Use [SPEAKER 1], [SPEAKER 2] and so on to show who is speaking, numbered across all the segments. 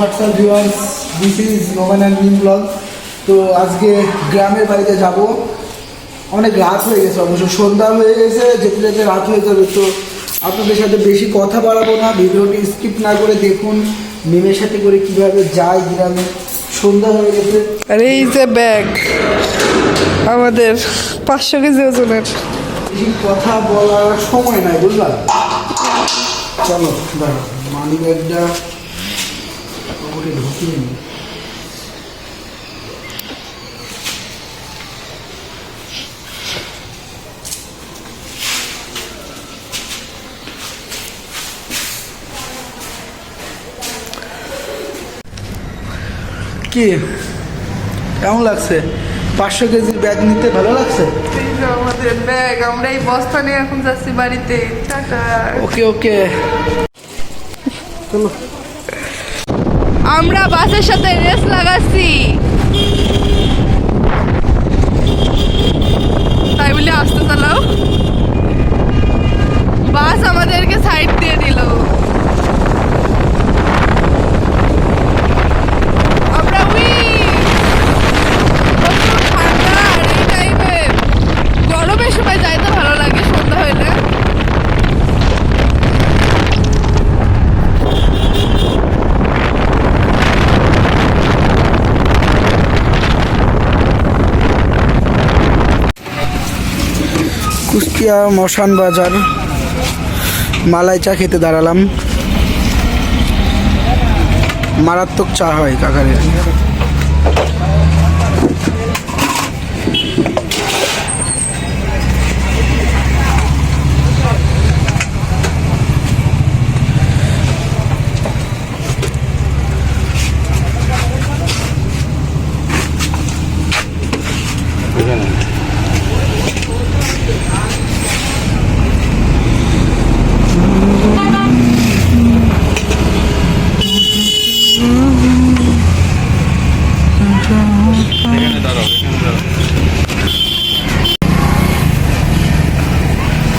[SPEAKER 1] What's up viewers this is Noman and Mim blog তো আজকে গ্রামের বাড়িতে যাব। অনেক রাত হয়ে গেছে অবশ্য সন্ধ্যা হয়ে গেছে যেতে যেতে রাত হয়ে যাবে। তো আপনাদের সাথে বেশি কথা বাড়াবো না ভিডিওটি স্কিপ না করে দেখুন মিমের সাথে করে কীভাবে যায় গ্রামে। সন্ধ্যা হয়ে গেছে।
[SPEAKER 2] আর এই যে ব্যাগ আমাদের পাঁচশো কেজি ওজনের।
[SPEAKER 1] বেশি কথা বলার সময় নাই বুঝলাম চলো দাঁড়াও মানি ব্যাগটা পকেটে ঢুকিয়ে নিই কি? কেমন লাগছে? পাঁচশো কেজির ব্যাগ নিতে ভালো লাগছে?
[SPEAKER 2] আমাদের ব্যাগ আমরা এই বস্তা নিয়ে এখন যাচ্ছি বাড়িতে। টাটা।
[SPEAKER 1] Okay okay. চলো।
[SPEAKER 2] আমরা বাসের সাথে রেস লাগাচ্ছি। তাই বলে আসতে চালাও। বাস আমাদেরকে সাইড দিয়ে দিল আমরা win! প্রচুর ঠান্ডা আর এই টাইমে গরমের সময় যাইতে ভালো লাগে সন্ধ্যা হইলে
[SPEAKER 1] কুষ্টিয়া মশান বাজার মালাই চা খেতে দাঁড়ালাম। মারাত্মক চা হয় কাকারের।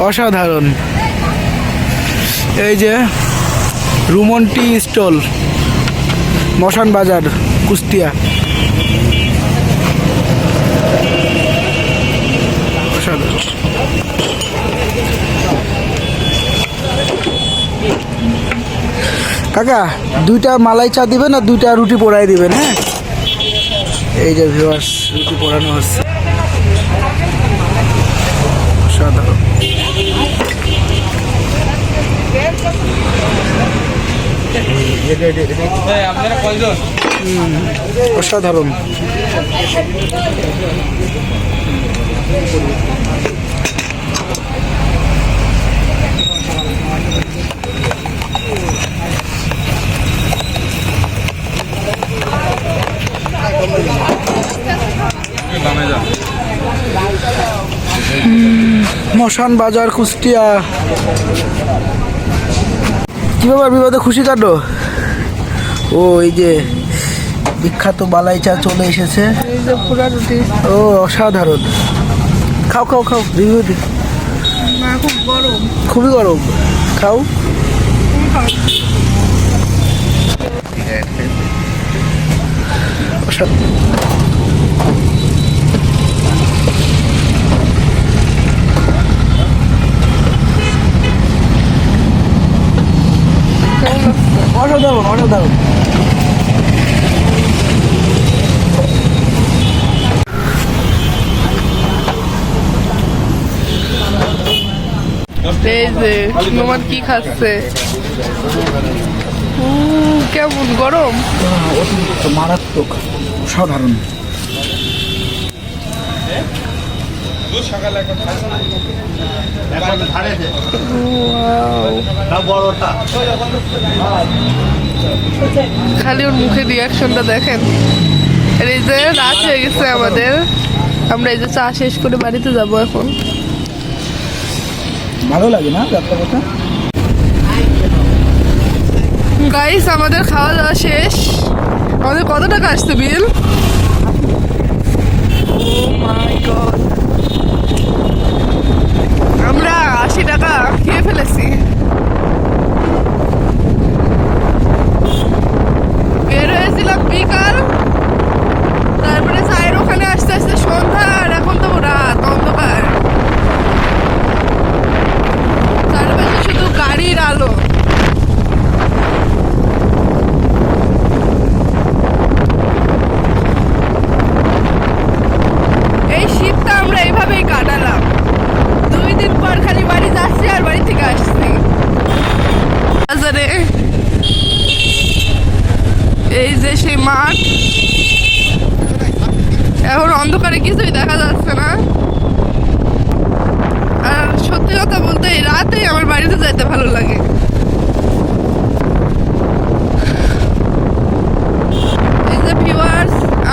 [SPEAKER 1] অসাধারণ। এই যে রুমন টি স্টল, মশান বাজার অসাধারণ। কাকা, দুইটা মালাই চা দিবেন আর দুইটা রুটি পোড়াই দিবেন হ্যাঁ? এই যে ভিউয়ার্স রুটি পড়ানো হচ্ছে। অসাধারণ। অসাধারণ। মশান বাজার, কুষ্টিয়া। কি ব্যাপার বিবাদে খুশি কাটো? ও, এই যে বিখ্যাত বালাই চা চলে এসেছে। ও, অসাধারণ। খাও খাও খাও রিভিউ দি। খুবই গরম। খাও। অসাধারণ অসাধারণ অসাধারণ
[SPEAKER 2] এই যে তোমার কি খাচ্ছে? কেমন গরম?
[SPEAKER 1] মারাত্মক অসাধারণ।
[SPEAKER 2] খালি ওর মুখে রিয়াকশনটা দেখেন। আর এই যে রাত হয়ে গেছে আমাদের। আমরা এই যে চা শেষ করে বাড়িতে যাব এখন।
[SPEAKER 1] ভালো লাগে না যাত্রা কথা
[SPEAKER 2] গাইস আমাদের খাওয়া দাওয়া শেষ। আমাদের কত টাকা আসছে বিল? মাই গড আমরা আশি টাকা খেয়ে ফেলেছি বের হয়েছিলাম বিকাল কিছুই দেখা যাচ্ছে না। আর সত্যি কথা বলতে এই রাতেই আমার বাড়িতে যাইতে ভালো লাগে।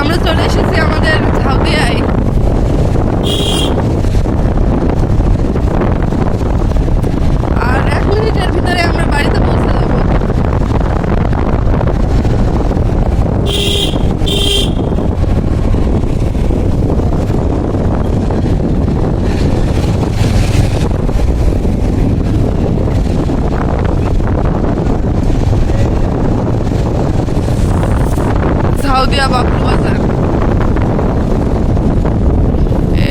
[SPEAKER 2] আমরা চলে এসেছি আমাদের ঝাউদিয়ায় আর এক মিনিটের ভিতরে আমরা বাড়িতে পৌঁছে যাব সাউদিয়া বাবু বাজার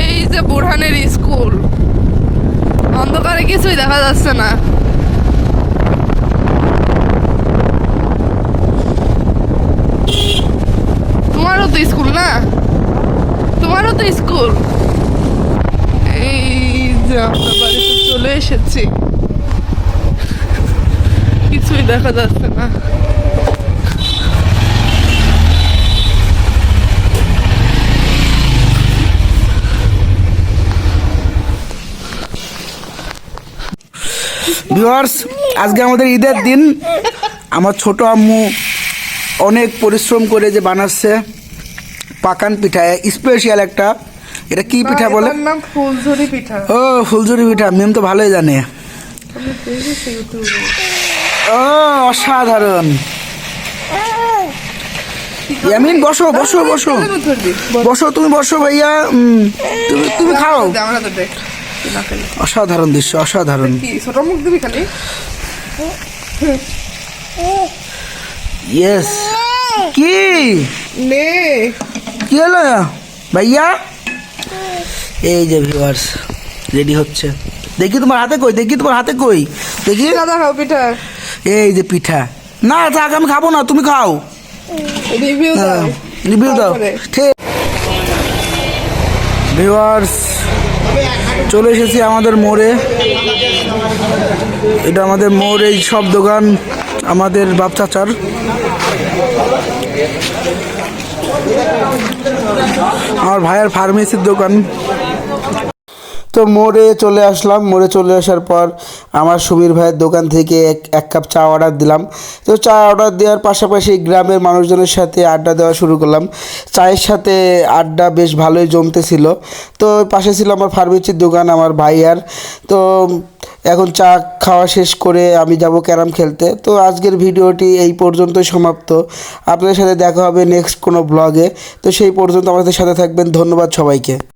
[SPEAKER 2] এই যে বুরহানের স্কুল। অন্ধকারে কিছুই দেখা যাচ্ছে না। তোমারও তো স্কুল না? তোমারও তো স্কুল? এই যে আমরা বাড়িতে চলে এসেছি। কিছুই দেখা যাচ্ছে না।
[SPEAKER 1] ভিউয়ার্স আজকে আমাদের ঈদের দিন। আমার ছোট আম্মু অনেক পরিশ্রম করে যে বানাচ্ছে পাকান পিঠা। স্পেশাল একটা। এটা কি পিঠা বলে?
[SPEAKER 2] ফুলঝুরি পিঠা।
[SPEAKER 1] ও ফুলঝুরি পিঠা। মেম তো ভালোই জানে। ও অসাধারণ। ইয়ামিন বসো বসো বসো। বসো তুমি বসো ভাইয়া। তুমি তুমি খাও।
[SPEAKER 2] না।
[SPEAKER 1] অসাধারণ দৃশ্য অসাধারণ।
[SPEAKER 2] ছোট মুখ দিবি খালি?
[SPEAKER 1] ইয়েস কি?
[SPEAKER 2] নে।
[SPEAKER 1] কি হলো? ভাইয়া? এই যে ভিউয়ার্স রেডি হচ্ছে। দেখি তোমার হাতে কই দেখি তোমার হাতে কই। দেখি।
[SPEAKER 2] দাদা খাও পিঠা।
[SPEAKER 1] এই যে পিঠা। না থাক আমি খাব না তুমি খাও।
[SPEAKER 2] রিভিউ দাও।
[SPEAKER 1] রিভিউ দাও।
[SPEAKER 2] তারপরে।
[SPEAKER 1] ঠিক। ভিউয়ার্স চলে এসেছি আমাদের মোড়ে। এটা আমাদের মোড়, এই সব দোকান আমাদের বাপ চাচার আমার ভাইয়ের ফার্মেসির দোকান। তো মোড়ে চলে আসলাম। মোড়ে চলে আসার পর আমার সুবীর ভাইয়ের দোকান থেকে এক এক কাপ চা অর্ডার দিলাম। তো চা অর্ডার দেওয়ার পাশাপাশি গ্রামের মানুষজনের সাথে আড্ডা দেওয়া শুরু করলাম। চায়ের সাথে আড্ডা বেশ ভালোই জমতেছিল। তো পাশে ছিল আমার ফার্মেসির দোকান, আমার ভাইয়ার তো এখন চা খাওয়া শেষ করে আমি যাব ক্যারাম খেলতে। তো আজকের ভিডিওটি এই পর্যন্তই সমাপ্ত। আপনাদের সাথে দেখা হবে নেক্সট কোনো ব্লগে তো সেই পর্যন্ত আমাদের সাথে থাকবেন। ধন্যবাদ সবাইকে।